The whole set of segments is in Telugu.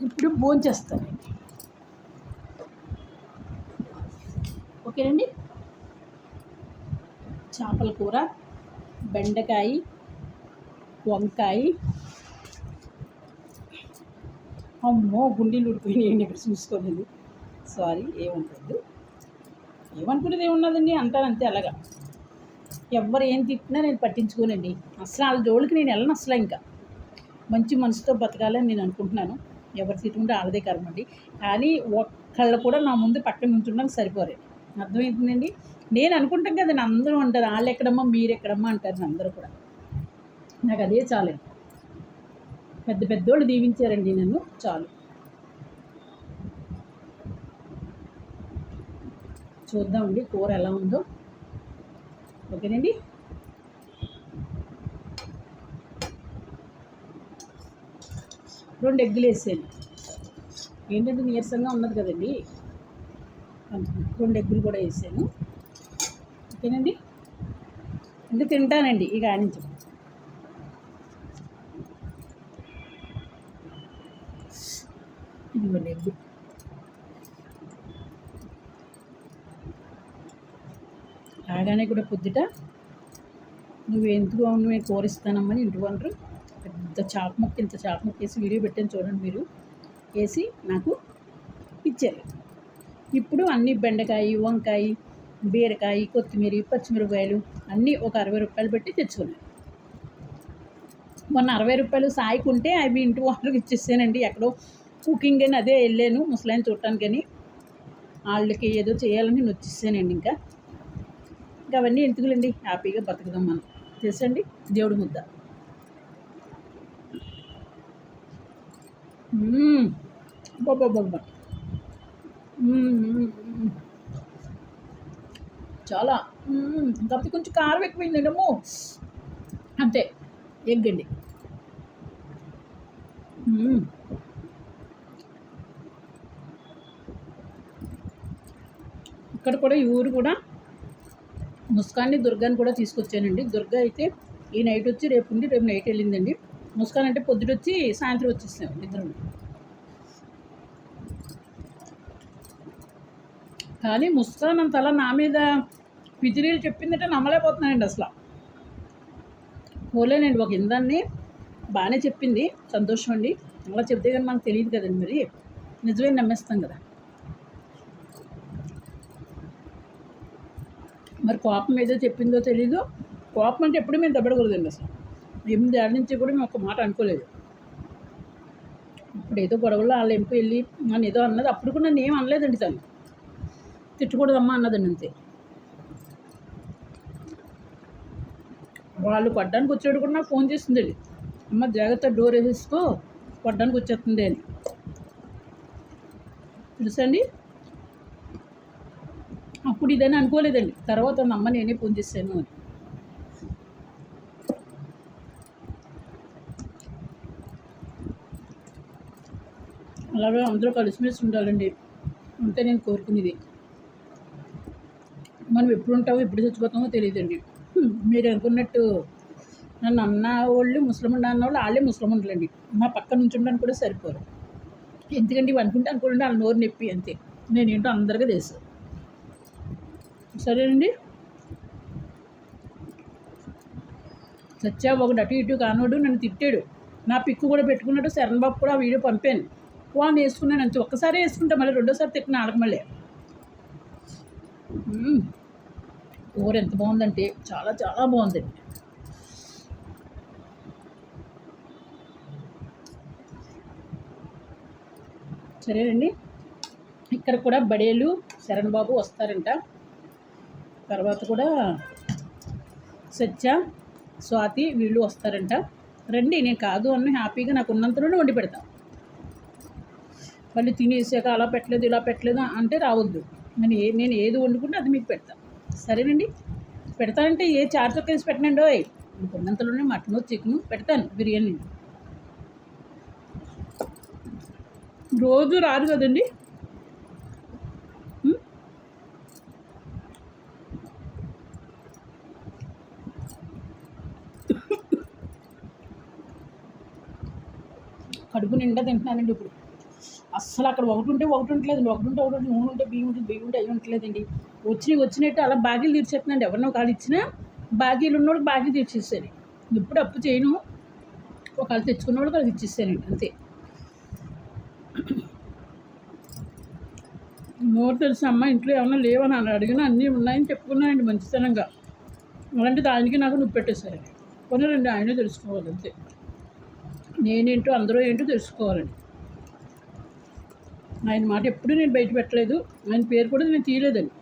ఇప్పుడు భోంచేస్తానండి ఓకేనండి? చేపల కూర బెండకాయ వంకాయ. అమ్మో గుండీలు ఉడిపోయినాయండి ఇక్కడ చూసుకోలేదు. సారీ ఏముంటుంది ఏమనుకునేది ఏమున్నదండి? అంటాను అంతే అలాగా. ఎవరు ఏం తిట్టినా నేను పట్టించుకోనండి. అసలు వాళ్ళ జోలికి నేను వెళ్ళను అసలు ఇంకా. మంచి మనసుతో బతకాలని నేను అనుకుంటున్నాను. ఎవరి సీటు ఉంటే వాళ్ళదే కర్మండి కానీ ఒక్కళ్ళు కూడా నా ముందు పక్కన నుంచుండడానికి సరిపోరే. అర్థమవుతుందండి నేను అనుకుంటాం కదండి అందరూ అంటారు వాళ్ళు ఎక్కడమ్మా మీరు ఎక్కడమ్మా అంటారు అందరూ కూడా. నాకు అదే చాలండి పెద్ద పెద్దోళ్ళు దీవించారండి నన్ను చాలు. చూద్దామండి కూర ఎలా ఉందో. ఓకేనండి? రెండు ఎగ్గులు వేసాను ఏంటంటే నీరసంగా ఉన్నది కదండి. రెండు ఎగ్గులు కూడా వేసాను. ఓకేనండి? ఇంకా తింటానండి ఇక ఆనించి ఇదిగోండి ఎగ్గు. రాగానే కూడా పొద్దుట నువ్వు ఎందుకు నువ్వు కోరిస్తానమ్మని ఇంటి వంటరు ఇంత చాప ముక్క ఇంత చాప ముక్క వేసి వీడియో పెట్టాను చూడండి మీరు. వేసి నాకు ఇచ్చారు. ఇప్పుడు అన్ని బెండకాయ వంకాయ బీరకాయ కొత్తిమీర పచ్చిమిరపకాయలు అన్నీ ఒక అరవై రూపాయలు పెట్టి తెచ్చుకున్నాను. మొన్న అరవై రూపాయలు సాయికుంటే అవి ఇంటి వాళ్ళకి ఇచ్చేసానండి. ఎక్కడో కుకింగ్ అని అదే వెళ్ళాను ముసలాయిని చూడటానికని. వాళ్ళకి ఏదో చేయాలని నేను వచ్చేసానండి ఇంకా. ఇంకా అవన్నీ ఎందుకులండి? హ్యాపీగా బతుకుదాం మనం. తెలుసండి దేవుడి ముద్ద. మ్మ్. చాలా. మ్మ్. కాకపోతే కొంచెం కారం ఎక్కువైంది ఏమో అంతే. ఎగ్ అండి ఇక్కడ కూడా ఈ ఊరు కూడా ముస్కాన్ని దుర్గాని కూడా తీసుకొచ్చానండి. దుర్గా అయితే ఈ నైట్ వచ్చి రేపు ఉండి రేపు నైట్ వెళ్ళిందండి. ముస్కాన్ అంటే పొద్దుటొచ్చి సాయంత్రం వచ్చేసాం ఇద్దరు కానీ ముస్కాన్ అంత అలా నా మీద పిజిరీలు చెప్పిందంటే నమ్మలేకపోతున్నానండి అసలు. పోలేనండి ఒక ఇందాన్ని బాగానే చెప్పింది సంతోషం అండి. అలా చెప్తే కానీ మనకు తెలియదు కదండి మరి. నిజమే నమ్మేస్తాం కదా. మరి కోపం ఏదో చెప్పిందో తెలీదు కోపం అంటే ఎప్పుడు మేము దెబ్బడకూడదండి అసలు. ఎనిమిది ఏళ్ళ నుంచి కూడా మేము ఒక మాట అనుకోలేదు. ఇప్పుడు ఏదో గొడవలో వాళ్ళ ఎంపీ వెళ్ళి నన్ను ఏదో అన్నది అప్పుడు కూడా నన్ను ఏం అనలేదండి తను. తిట్టకూడదమ్మా అన్నదండి అంతే. వాళ్ళు పడ్డానికి వచ్చాడు కూడా నాకు ఫోన్ చేస్తుందండి. అమ్మ జాగ్రత్త డోర్ వేసేసుకో పడ్డానికి వచ్చేస్తుంది అని. తెలుసండి అప్పుడు ఇదని అనుకోలేదండి. తర్వాత అమ్మ నేనే ఫోన్ చేశాను అని. అలాగే అందరూ కలిసిమెలిసి ఉండాలండి. అంతే నేను కోరుకునేది. మనం ఎప్పుడు ఉంటామో ఎప్పుడు చచ్చిపోతామో తెలియదండి. మీరు అనుకున్నట్టు నన్ను అన్న వాళ్ళు ముస్లిం అన్న వాళ్ళు వాళ్ళే ముస్లింలండి మా పక్క నుంచి ఉండడానికి కూడా సరిపోరు. ఎందుకంటే ఇవి అనుకుంటే అనుకోండి వాళ్ళ నోరు నొప్పి అంతే. నేనేంటో అందరికీ తెలుసు. సరేనండి? సత్యా ఒకటి అటు ఇటు కానోడు నన్ను తిట్టాడు. నా పిక్కు కూడా పెట్టుకున్నాడు శరణ్ బాబు కూడా ఆ వీడియో పంపాను. వాడిని వేసుకున్నాను అంతే. ఒక్కసారి వేసుకుంటా మళ్ళీ రెండోసారి తిట్టిన ఆడక మళ్ళీ. కూర ఎంత బాగుందంటే చాలా చాలా బాగుందండి సరేనండి. ఇక్కడ కూడా బడేలు శరణ్ బాబు వస్తారంట. తర్వాత కూడా సత్య స్వాతి వీళ్ళు వస్తారంట. రండి నేను కాదు అన్న హ్యాపీగా నాకు ఉన్నంతలోనే వండి పెడతాను మళ్ళీ తినేసాక అలా పెట్టలేదు ఇలా పెట్టలేదు అంటే రావద్దు. నేను ఏ నేను ఏది వండుకుంటే అది మీకు పెడతా. సరేనండి? పెడతానంటే ఏ చార్తో తొక్కేసి పెట్టనండి? ఓయ్ మీకు మటను చికెను పెడతాను బిర్యానీ. రోజు రాదు కదండి? కడుపు నిండా తింటున్నానండి ఇప్పుడు. అస్సలు అక్కడ ఒకటి ఉంటే ఒకటి ఉండలేదండి ఒకటి ఉంటే ఒకటి నూనె ఉంటే బియ్యం ఉంటుంది బియ్యం ఉంటే అవి ఉండలేదండి వచ్చినవి వచ్చినట్టు అలా బాగీలు తీర్చేస్తున్నాండి. ఎవరినో కాదు ఇచ్చినా బాగీలు ఉన్నవాళ్ళు బాగీ తీర్చేసాను ఎప్పుడు అప్పు చేయను. ఒకళ్ళు తెచ్చుకున్న వాళ్ళకి అది ఇచ్చేసానండి అంతే. నోరు తెలుసు అమ్మ ఇంట్లో ఏమన్నా లేవని అని అడిగినా అన్నీ ఉన్నాయని చెప్పుకున్నానండి మంచితనంగా. అలాంటి దానికి నాకు నువ్వు పెట్టేశారండి. కొనరండి ఆయనే తెలుసుకోవాలి అంతే. నేనేంటో అందరూ ఏంటో తెలుసుకోవాలండి. ఆయన మాట ఎప్పుడూ నేను బయట పెట్టలేదు. ఆయన పేరు కూడా నేను తీయలేదండి.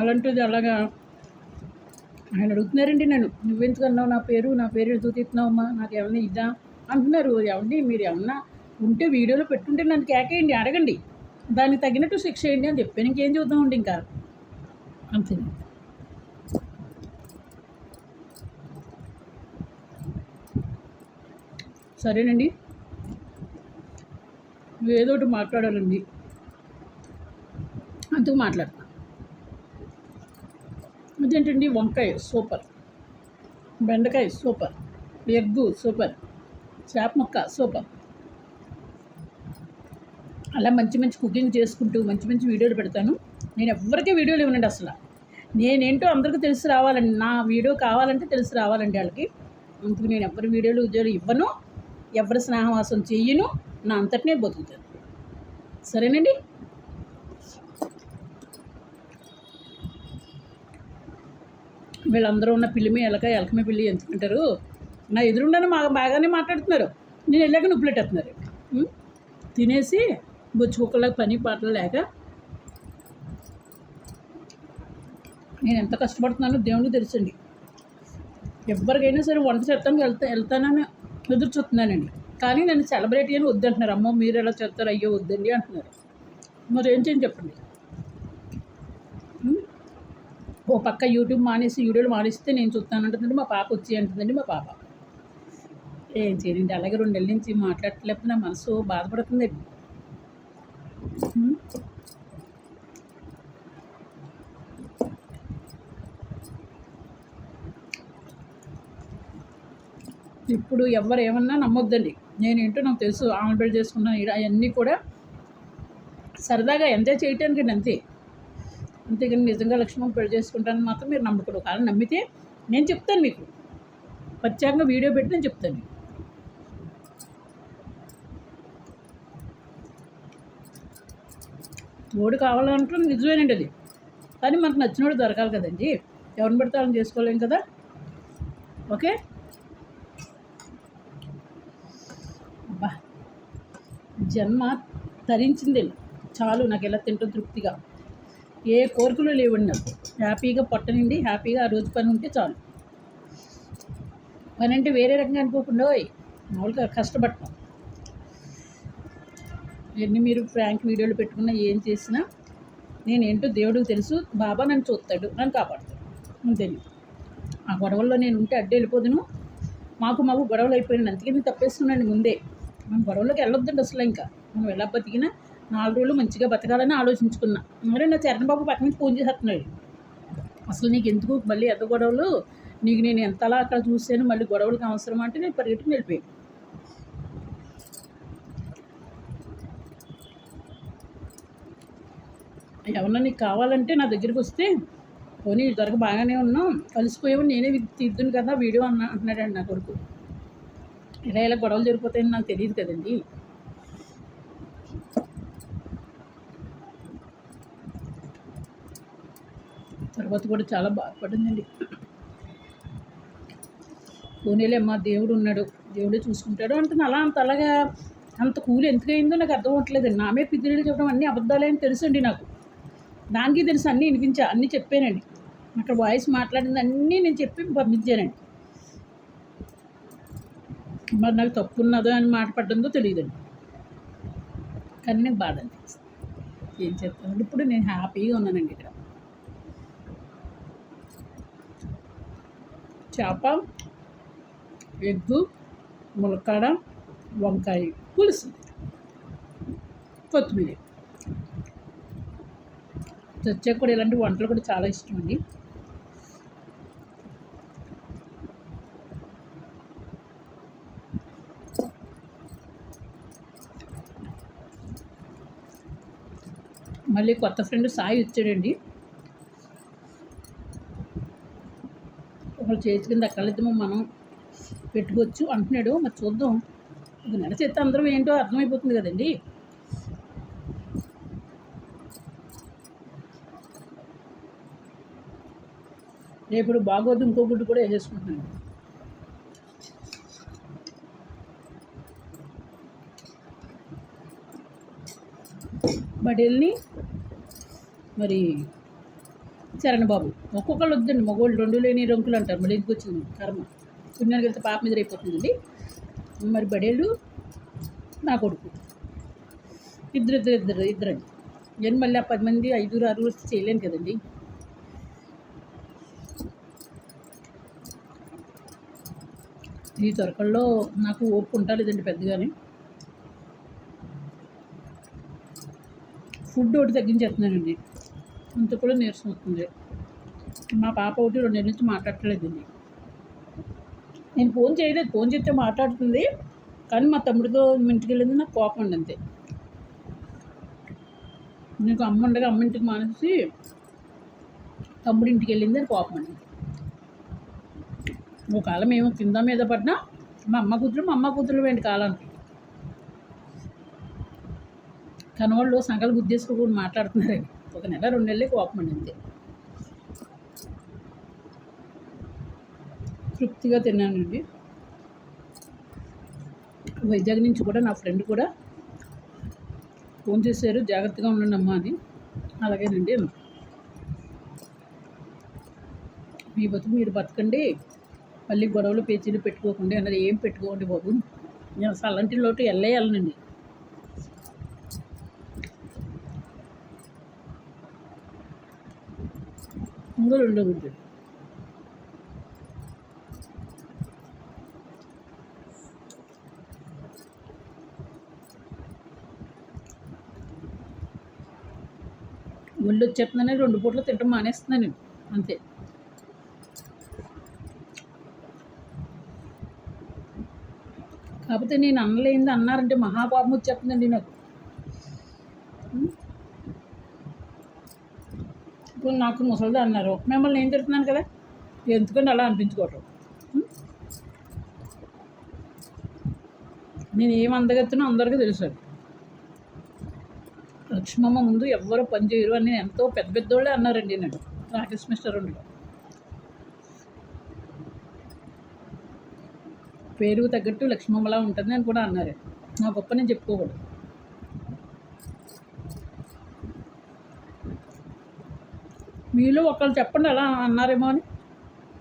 అలాంటిది అలాగా ఆయన అడుగుతున్నారండి నన్ను. నువ్వెందుకు అన్నావు? నా పేరు నా పేరు ఎందుకు తీస్తున్నావమ్మా? నాకు ఏమన్నా ఇద్దా? అంటున్నారు. ఏమండి మీరు ఏమన్నా ఉంటే వీడియోలో పెట్టుంటే నన్ను కేకేయండి అడగండి. దానికి తగినట్టు శిక్ష వేయండి అని చెప్పాను. ఇంకేం చూద్దామండి ఇంకా? అంతే సరేనండి. ఏదో ఒకటి మాట్లాడాలండి. అందుకు మాట్లాడతా. అదేంటండి? వంకాయ సూపర్. బెండకాయ సూపర్. Egg super. చేప ముక్క సూపర్. అలా మంచి మంచి కుకింగ్ చేసుకుంటూ మంచి మంచి వీడియోలు పెడతాను. నేను ఎవరికీ వీడియోలు ఇవ్వనండి అసలు. నేనేంటో అందరికీ తెలిసి రావాలండి. నా వీడియో కావాలంటే తెలిసి రావాలండి వాళ్ళకి. అందుకు నేను ఎవరి వీడియోలు ఇవ్వను. ఎవరి స్నేహవాసం చెయ్యను. నా అంతటినే బతుకుతాను. సరేనండి? వీళ్ళందరూ ఉన్న పిల్లిమి ఎలక ఎలకమే పిల్లి ఎంచుకుంటారు. నా ఎదురుండని మా బాగానే మాట్లాడుతున్నారు. నేను వెళ్ళాక నుప్పులెట్టేస్తున్నారు. తినేసి బొచ్చు కుక్కలకు పని పాటలు లేక నేను ఎంత కష్టపడుతున్నానో దేవుడికి తెలుసండి. ఎవరికైనా సరే వంట చేస్తాను వెళ్తా వెళ్తానని ఎదురు చూస్తున్నానండి. కానీ నేను సెలబ్రేట్ అని వద్దంటున్నారు. అమ్మో మీరు ఎలా చెప్తారు అయ్యో వద్దండి అంటున్నారు. మరి ఏం చేయని చెప్పండి. ఓ పక్క యూట్యూబ్ మానేసి వీడియోలు మానేస్తే నేను చూస్తాను అంటుందండి మా పాప వచ్చి అంటుందండి మా పాప. ఏం చేయండి అలాగే రెండు నెలల నుంచి మాట్లాడలేకపోతే నా మనసు బాధపడుతుందండి ఇప్పుడు ఎవరు ఏమన్నా నమ్మొద్దండి. నేనేంటో నాకు తెలుసు. ఆమె చేసుకున్నాను ఈడ అవన్నీ కూడా సరదాగా ఎంజాయ్ చేయటానికి అంతే. అంతేగాని నిజంగా లక్ష్మణ్ పెళ్ళి చేసుకుంటానని మాత్రం మీరు నమ్మకూడదు. కానీ నమ్మితే నేను చెప్తాను మీకు. ప్రత్యేకంగా వీడియో పెట్టి నేను చెప్తాను ఓడి కావాలంటే నిజమేనండి అది. కానీ మనకు నచ్చినోడు దొరకాలి కదండి. ఎవరిని పడితే వాళ్ళని చేసుకోలేం కదా. ఓకే? జన్మ ధరించింది చాలు నాకు ఎలా తింటో తృప్తిగా? ఏ కోరికలు లేవండి నాకు హ్యాపీగా పొట్ట నిండి హ్యాపీగా ఆ రోజు పని ఉంటే చాలు. పని అంటే వేరే రకంగా అనుకోకుండా మామూలుగా కష్టపడటం ఎన్ని మీరు ఫ్రాంక్ వీడియోలు పెట్టుకున్నా ఏం చేసినా నేనేంటో దేవుడికి తెలుసు బాబా నన్ను చూస్తాడు నన్ను కాపాడుతాడు. అంతే. ఆ గొడవల్లో నేను ఉంటే అడ్డు వెళ్ళిపోదును. మాకు మాకు గొడవలు అయిపోయినాను అందుకే నేను తప్పేస్తున్నాను ముందే. మనం గొడవలోకి వెళ్ళొద్దండి అసలు ఇంకా. మనం ఎలా బతికినా నాలుగు రోజులు మంచిగా బతకాలని ఆలోచించుకున్నా. మరి నా చరణబాబు పక్క నుంచి ఫోన్ చేసేస్తున్నాడు. అసలు నీకు ఎందుకు మళ్ళీ ఎంత గొడవలు? నీకు నేను ఎంతలా అక్కడ చూసాను మళ్ళీ గొడవలకు అవసరం అంటే నేను పరిగెట్టుకుని వెళ్ళిపోయాను. ఎవరన్నా నీకు కావాలంటే నా దగ్గరికి వస్తే పోనీ దొరక బాగానే ఉన్నాం కలిసిపోయావు నేనే తీద్దును కదా వీడియో అన్న అంటున్నాడండి నా కొడుకు. ఇలా ఇలా గొడవలు జరిగిపోతాయని నాకు తెలియదు కదండి. తర్వాత కూడా చాలా బాధపడిందండి. పోనీలే అమ్మా దేవుడు ఉన్నాడు దేవుడే చూసుకుంటాడు అంటే అలా అంత అలాగా అంత కూలి ఎందుకు నాకు అర్థం అవ్వట్లేదండి నామే పిదిరీలు చెప్పడం అన్నీ అబద్ధాలే అని తెలుసండి నాకు. దానికి తెలుసు అన్నీ వినిపించా అన్నీ చెప్పానండి. అక్కడ వాయిస్ మాట్లాడింది అన్నీ నేను చెప్పి పంపించానండి. మరి నాకు తప్పు ఉన్నదో అని మాట పడ్డందో తెలియదండి. కానీ నాకు బాధ అనిపిస్తుంది. ఏం చెప్తాను? ఇప్పుడు నేను హ్యాపీగా ఉన్నానండి ఇక్కడ. చేప ఎగ్గు ములక్కాడ వంకాయ పులుసు కొత్తిమీర. చచ్చే కూడా ఇలాంటి వంటలు కూడా చాలా ఇష్టం అండి. మళ్ళీ కొత్త ఫ్రెండ్ సాయి వచ్చాడండి. ఒకళ్ళు చేతి కింద కళ్ళిద్దమో మనం పెట్టుకోవచ్చు అంటున్నాడు. మరి చూద్దాం. ఇది చేస్తే అందరం ఏంటో అర్థమైపోతుంది కదండి. రేపు బాగోదు ఇంకో గుడ్డు కూడా వేసేసుకుంటున్నాను. బడేల్ని మరి చరణ్ బాబు. ఒక్కొక్కళ్ళు వద్దండి మగవాళ్ళు రెండు లేని రంకులు అంటారు. మళ్ళీ ఎందుకు వచ్చింది? కర్మ. పుణ్యానికి వెళ్తే పాప మీద అయిపోతుందండి. మరి బడేళ్ళు నా కొడుకు. ఇద్దరు ఇద్దరు ఇద్దరు ఇద్దరండి. నేను మళ్ళీ ఆ పది మంది ఐదుగురు ఆరుగురు వస్తే చేయలేను కదండి. ఈ తొరకల్లో నాకు ఓపిక ఉంటలేదండి పెద్దగానే. ఫుడ్ ఒకటి తగ్గించేస్తున్నానండి. అంత కూడా నీరసం వస్తుంది. మా పాప ఒకటి రెండు నెలల నుంచి మాట్లాడట్లేదండి నేను ఫోన్ చేయలేదు ఫోన్ చేస్తే మాట్లాడుతుంది కానీ మా తమ్ముడితో ఇంటికి వెళ్ళింది నాకు కోపం ఉండి అంతే. నీకు అమ్మ ఉండగా అమ్మ ఇంటికి మానేసి తమ్ముడి ఇంటికి వెళ్ళింది అని కోపం అండి. ఓ కాలం ఏమో కింద మీద పడినా మా అమ్మ కూతురు మా అమ్మ కూతురు వెంటి కాలానికి. కనవాళ్ళు సంకలు గుద్దేసుకోకుండా మాట్లాడుతున్నారండి. ఒక నెల రెండు నెలలే కోపం అండి అంతే. తృప్తిగా తిన్నానండి. వైజాగ్ నుంచి కూడా నా ఫ్రెండ్ కూడా ఫోన్ చేశారు జాగ్రత్తగా ఉండండి అమ్మా అని. అలాగేనండి. మీ బతుకు మీరు బతకండి. మళ్ళీ గొడవలు పేచీలు పెట్టుకోకండి అన్నది ఏం పెట్టుకోండి బాబు. నేను అసలు అలాంటి లోటు వెళ్ళే వెళ్ళనండి. రెండో గుడ్డు ఒళ్ళు వచ్చేస్తుందని రెండు పూటలు తింటం మానేస్తున్నాను అంతే. కాకపోతే నేను అనలేంది అన్నారంటే మహాపాపం వచ్చేస్తుందండి నాకు. ఇప్పుడు నాకు ముసలిది అన్నారు. మిమ్మల్ని ఏం తిడుతున్నాను కదా? ఎందుకంటే అలా అనిపించుకోవటం. నేను ఏం అందగెత్తునో అందరికీ తెలుసు లక్ష్మమ్మ ముందు ఎవ్వరూ పని చేయరు అని ఎంతో పెద్ద పెద్దోళ్ళే అన్నారండి నేను రాకేష్ మిస్టర్ పేరుకు పేరు తగ్గట్టు లక్ష్మమ్మలా ఉంటుంది అని కూడా అన్నారు. నా గొప్ప నేను చెప్పుకోకూడదు. మీలో ఒకళ్ళు చెప్పండి అలా అన్నారేమో అని.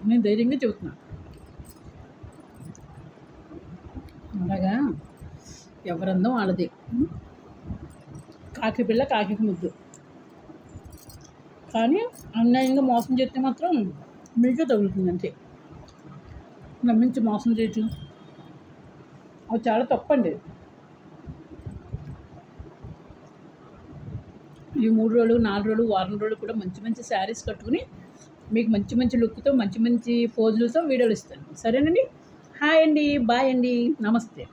నేను ధైర్యంగా చెబుతున్నాను అలాగా? ఎవరందం వాళ్ళది. కాకి పిల్ల కాకి ముద్దు. కానీ అన్యాయంగా మోసం చేస్తే మాత్రం మీకే తగులుతుంది అంతే. నమ్మించి మోసం చేయటం అది చాలా తప్పండి. ఈ మూడు రోజులు నాలుగు రోజులు వారం రోజులు కూడా మంచి మంచి శారీస్ కట్టుకుని మీకు మంచి మంచి లుక్తో మంచి మంచి పోజులతో వీడియోలు ఇస్తాను. సరేనండి? హాయ్ అండి బాయ్ అండి నమస్తే.